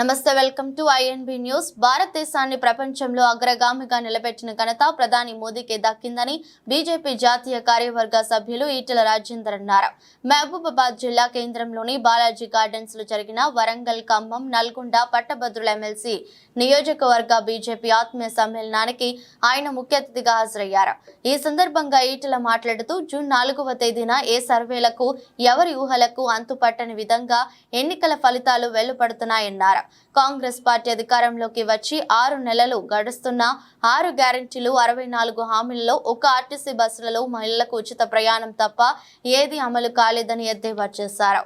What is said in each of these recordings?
నమస్తే welcome to INB news భారతదేశాన్ని ప్రపంచంలో అగ్రగామిగా నిలబెట్టిన ఘనత ప్రధాని మోదీకే దక్కిందని బీజేపీ జాతీయ కార్యవర్గ సభ్యులు ఈటెల రాజేందర్ అన్నారు. మహబూబాబాద్ జిల్లా కేంద్రంలోని బాలాజీ గార్డెన్స్లో జరిగిన వరంగల్ ఖమ్మం నల్గొండ పట్టభద్రుల ఎమ్మెల్సీ నియోజకవర్గ బీజేపీ ఆత్మీయ సమ్మేళనానికి ఆయన ముఖ్య అతిథిగా హాజరయ్యారు. ఈ సందర్భంగా ఈటెల మాట్లాడుతూ జూన్ నాలుగవ తేదీన ఏ సర్వేలకు ఎవరి ఊహలకు అంతుపట్టని విధంగా ఎన్నికల ఫలితాలు వెలువడుతున్నాయన్నారు కాంగ్రెస్ పార్టీ అధికారంలోకి వచ్చి ఆరు నెలలు గడుస్తున్న ఆరు గ్యారెంటీలు అరవై నాలుగు హామీలలో ఒక ఆర్టీసీ బస్సులలో మహిళలకు ఉచిత ప్రయాణం తప్ప ఏది అమలు కాలేదని ఎద్దేవా చేశారు.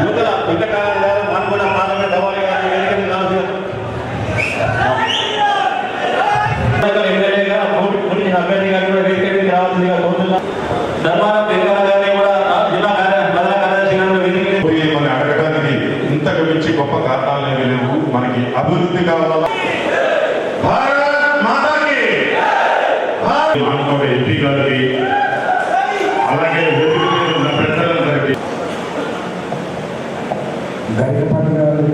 నూతన వెంకటరామన్ గారు మానుకొండ పార్లమెంట్ అవార్డు గారిని వేదికకు రావాల్సిందిగా ఎమ్మెల్యేగా పోటీ పోటీ అభ్యర్థి గారిని కూడా వేదిక మీదకి రావాల్సిందిగా కోరుతున్నాం ధర్మారం వెంకన్న గారిని కూడా ఆ జిల్లా కార్య ప్రధాన కార్యదర్శి గారిని కూడా వేదిక మీదకి పోయి మనం అడగడానికి ఇంతకు మించి గొప్ప కారణాలు ఏమీ లేవు. మనకి అభివృద్ధి కావాలా? భారత్ మాతాకి! ఎంపీ గారికి అలాగే వేదిక మీద ఉన్న పెద్దలందరికీ. గరికపాటి గారు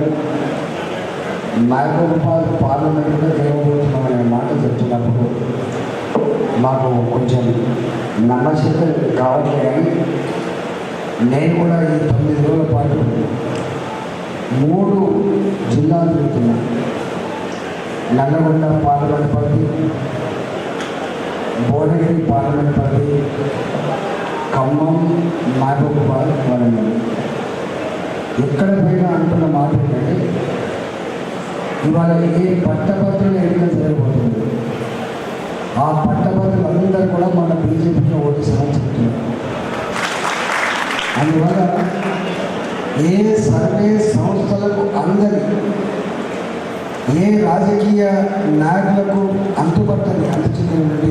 మహబూబాబాద్ పార్లమెంట్లో చేయబోతున్నామనే మాట చెప్తున్నప్పుడు మాకు కొంచెం నమ్మశక్తి కావట్లే కానీ నేను కూడా ఈ తొమ్మిది రోజుల పాటు మూడు జిల్లాలు పెట్టినా నల్లగొండ పార్లమెంట్ పరిధి భువనగిరి పార్లమెంట్ పరిధి ఖమ్మం మహబూబాబాద్ వరంగల్. ఎక్కడ పోయినా అంటున్న మాట ఏంటంటే ఇవాళ ఏ పట్టభద్రులు ఎన్నిక జరగబోతుంది. ఆ పట్టభద్రులు అందరూ కూడా మన బీజేపీకి ఓటేసామని చెప్తున్నారు. అందువల్ల ఏ సర్వే సంస్థలకు ఏ రాజకీయ నాయకులకు అంతుపట్టని అందుతున్నటువంటి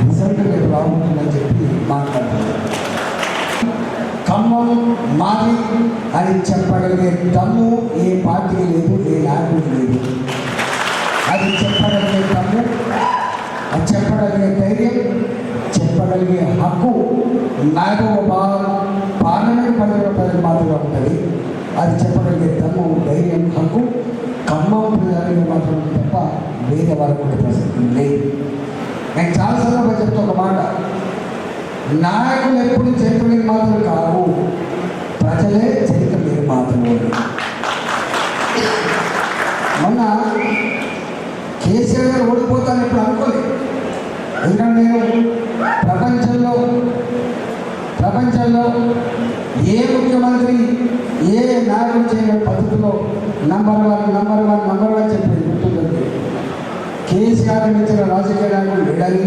రిజల్ట్ రేపు రాబోతుందని చెప్పి మాట్లాడుతున్నారు ఖమ్మం మాది అని చెప్పగలిగే దమ్ము ఏ పార్టీ లేదు ఏ నాయకుడు లేదు. అది చెప్పగలిగే దమ్ము అది చెప్పగలిగే ధైర్యం చెప్పగలిగే హక్కు మహబూబాబాద్ పార్లమెంట్ పరిధిలో ప్రజలు మాత్రమే ఉంటుంది. అది చెప్పగలిగే దమ్ము ధైర్యం హక్కు ఖమ్మం జరిగిన మాత్రం తప్ప వేరే వరకు ఉండే ప్రసక్తి లేదు. నేను చాలా సందర్భంగా చెప్తా ఒక మాట. నాయకులు ఎప్పుడు చరిత్ర నిర్మాతలు కావు. ప్రజలే చరిత్ర నిర్మాతలు మొన్న కేసీఆర్ గారు ఓడిపోతాను ఇప్పుడు అనుకోలేదు. ఎందుకంటే నేను ప్రపంచంలో ప్రపంచంలో ఏ ముఖ్యమంత్రి ఏ నాయకుడు చేయని పద్ధతిలో number one number one number one చెప్పి గుర్తుందండి. కేసీఆర్ ఇచ్చిన రాజకీయ నాయకుడు లేడని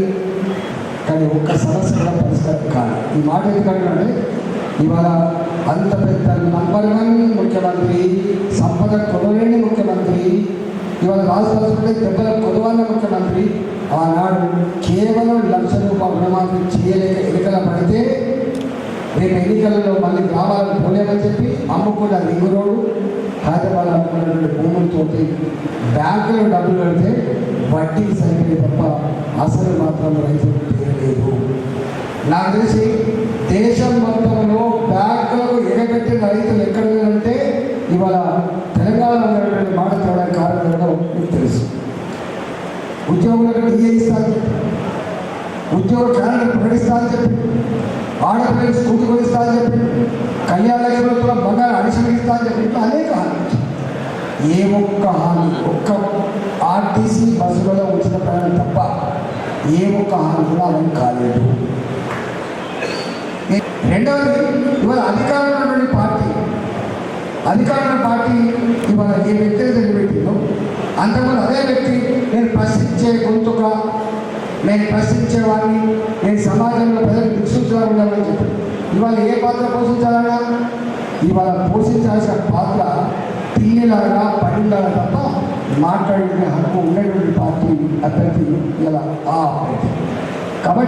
కానీ ఒక్క సమస్య కూడా పరిష్కారం కాదు. ఈ మాట ఎందుకంటే ఇవాళ అంత పెద్ద నంబర్ వన్ ముఖ్యమంత్రి సంపద కొనలేని ముఖ్యమంత్రి ఇవాళ రాష్ట్రంలో దెబ్బల కొలవాల ముఖ్యమంత్రి ఆనాడు కేవలం లక్ష రూపాయల రుణమాఫీ చేయలేక ఎన్నికల పడితే రేపు ఎన్నికలలో మళ్ళీ గ్రామాలకు పోలేమని చెప్పి అమ్ముకున్న రింగు రోడ్డు హైదరాబాద్ అమ్ముకున్నటువంటి భూములతోటి బ్యాంకులో డబ్బులు పెడితే వడ్డీ సరిపోయి తప్ప అసలు మాత్రం రైతులు తీయలేదు నాకు తెలిసి దేశం మొత్తంలో బ్యాంకులకు ఎగబెట్టిన రైతులు ఎక్కడ ఉన్నారంటే ఇవాళ తెలంగాణలో ఉన్నటువంటి మాట తేవడానికి కారణం కూడా మీకు తెలుసు. ఉద్యోగులకు డిఏ ఇస్తాను ఉద్యోగ క్యాలెండర్ ప్రకటిస్తా చెప్పి ఆడపిల్లలు స్కూల్ ఏ ఒక్క హాని ఒక్క ఆర్టీసీ బస్సులలో ఉచిత ప్రయాణం తప్ప ఏ ఒక్క హాని కూడా అమలు కాలేదు. రెండవది ఇవాళ అధికారంలో పార్టీ అధికారంలో పార్టీ ఇవాళ ఏ వ్యక్తిని నిలబెట్టిందో అంతకుముందు అదే వ్యక్తి నేను ప్రశ్నించే గొంతుక నేను ప్రశ్నించే వాడిని నేను సమాజంలో ప్రజలు దిక్సూచిగా చెప్పి ఇవాళ ఏ పాత్ర పోషించాలన్నా ఇవాళ పోషించాల్సిన పాత్ర పిల్లిలాగా పడిందాగా తప్ప మాట్లాడే హక్కు ఉన్నటువంటి పార్టీ అభ్యర్థి ఇలా ఆ కాబట్టి